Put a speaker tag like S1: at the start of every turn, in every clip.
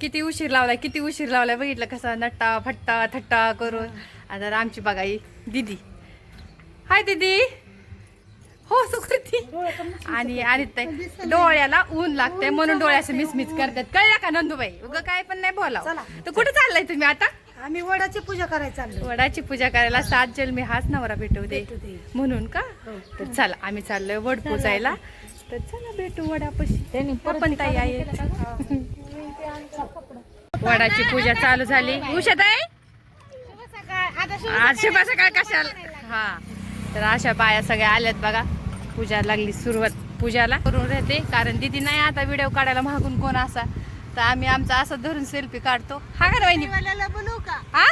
S1: किती उशीर लावलाय किती उशीर लावलाय बघितलं कसा नट्टा फट्टा थट्टा करून. आता आमची बघा ही दिदी. हाय दिदी. हो सुकृती. आणि आणि ते डोळ्याला ऊन लागते म्हणून डोळ्याचं मिसमिस करतात. कळलं का नंदूबाई? उगं काय पण नाही बोला. तर कुठे चाललाय तुम्ही आता?
S2: आम्ही वडाची पूजा करायला चाललो
S1: वडाची पूजा करायला सात जन्मी हाच नवरा भेटू दे. म्हणून का?
S2: हो.
S1: तर चला आम्ही चाललोय वड पूजायला. तर चला भेटू वडापाशी. पप्पन ताई आहे वडाची पूजा चालू झाली. उषात आहे आज शुभ सकाळ कशाला? हा. तर अशा बाया सगळ्या आल्यात बघा. पूजा लागली सुरुवात पूजाला. करून राहते. कारण दिदी नाही आता व्हिडिओ काढायला मागून कोण असा. तर आम्ही आमचा असं धरून सेल्फी काढतो. हा का वहिनी?
S2: बोलू का?
S1: हा?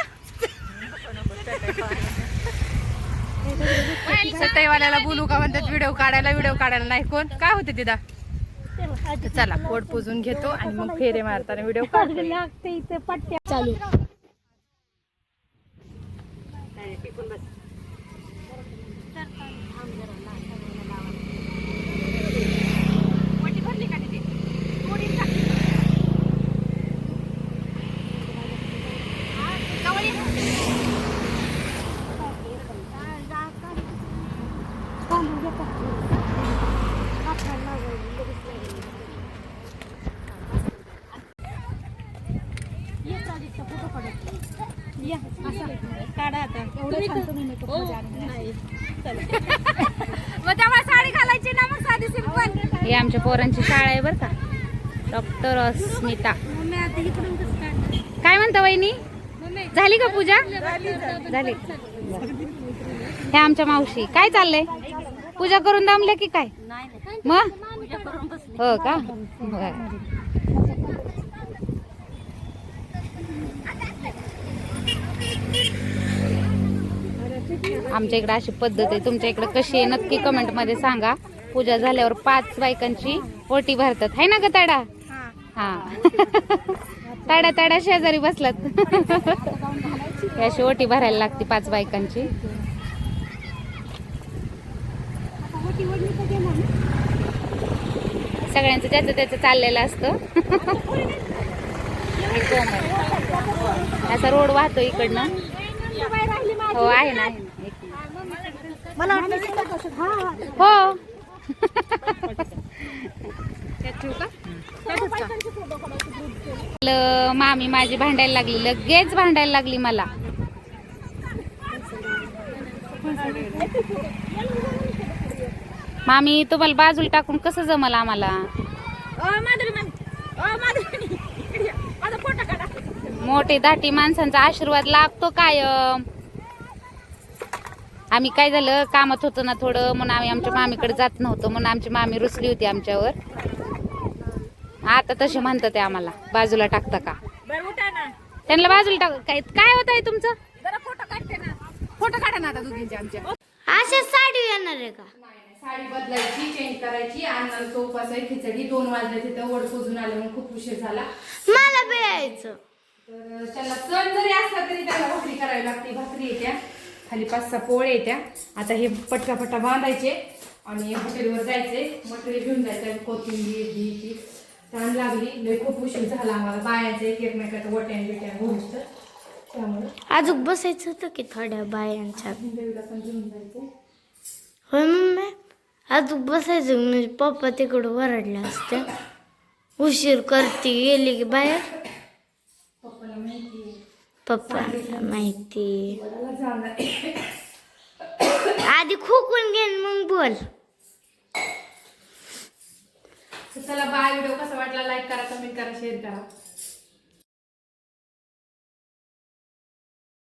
S1: सटाईवाल्याला बोलू का म्हणतात व्हिडिओ काढायला व्हिडिओ काढायला? नाही कोण? काय होते दिदा तर चला पोट पुजून घेतो आणि मग फेरे मारताना व्हिडिओ काढतो
S2: चालू.
S1: मग तेव्हा साडी घालायची ना मग साधी सिंपल.
S3: ही आमच्या पोरांची शाळा आहे बरं का. डॉक्टर अस्मिता. काय म्हणता वहिनी? झाली का पूजा? झाली हे आमच्या मावशी. काय चाललंय? पूजा करून दमले की काय? मग? हो का? आमच्या इकडे अशी पद्धत आहे. तुमच्या इकडे कशी आहे नक्की कमेंटमध्ये सांगा. पूजा झाल्यावर पाच बायकांची ओटी भरतात. आहे ना ग ताडा? हा. ताड्या ताडा शेजारी बसलात. अशी ओटी भरायला लागते पाच बायकांची. सगळ्यांचं ज्याचं त्याचं चाललेलं असतं. असा रोड वाहतो इकडनं. हो आहे ना.
S2: मला
S3: हो ल- मामी माझी भांडायला लागली. लगेच भांडायला लागली मला. मामी तुम्हाला बाजूला टाकून कसं जमल आम्हाला? मोठे दाटी माणसांचा आशीर्वाद लागतो कायम. आम्ही काय झालं कामात होतो ना थोडं म्हणून आम्ही आमच्या मामीकडे जात नव्हतो म्हणून आमची मामी रुसली होती आमच्यावर. आता तसे म्हणतात ते आम्हाला बाजूला टाकता का? त्यांना बाजूला टाक काय काय होत आहे तुमचं?
S1: फोटो काढा ना आता दोघींचे आमच्या
S2: अशा साडी येणार आहे का?
S1: साडी बदलायची चेंज करायची अन्नाला तो उपास आहे खिचडी दोन वाजले तिथं वड पुजून आले म्हणून खूप उशीर झाला.
S2: मला यायचं.
S1: तर त्याला सण जरी असला तरी त्याला भाकरी करावी लागते भाकरी येत्या खाली पाच सहा पोळे येत्या. आता हे पटका पट्टा बांधायचे आणि हॉटेलवर जायचे. मटेरियल घेऊन जायचं कोथिंबीर ही ती. ताण लागली. लय खूप उशीर झाला आम्हाला बायाचं. एक एकमेकाचं वट्यान बिट्यान घोष तर. त्यामुळे
S2: अजून बसायचं होतं की थोड्या बायांच्या.
S1: देवीला पण घेऊन जायचं.
S2: होय मम्मी? अजून बसायचं म्हणजे पप्पा तिकडं वरडले असते. उशीर करते गेली की बाहेर
S1: पप्पाला माहिती.
S2: आधी खोकून घेईन मग बोल.
S1: चला बाय. व्हिडिओ कसा वाटला लाईक करा कमेंट करा शेअर करा.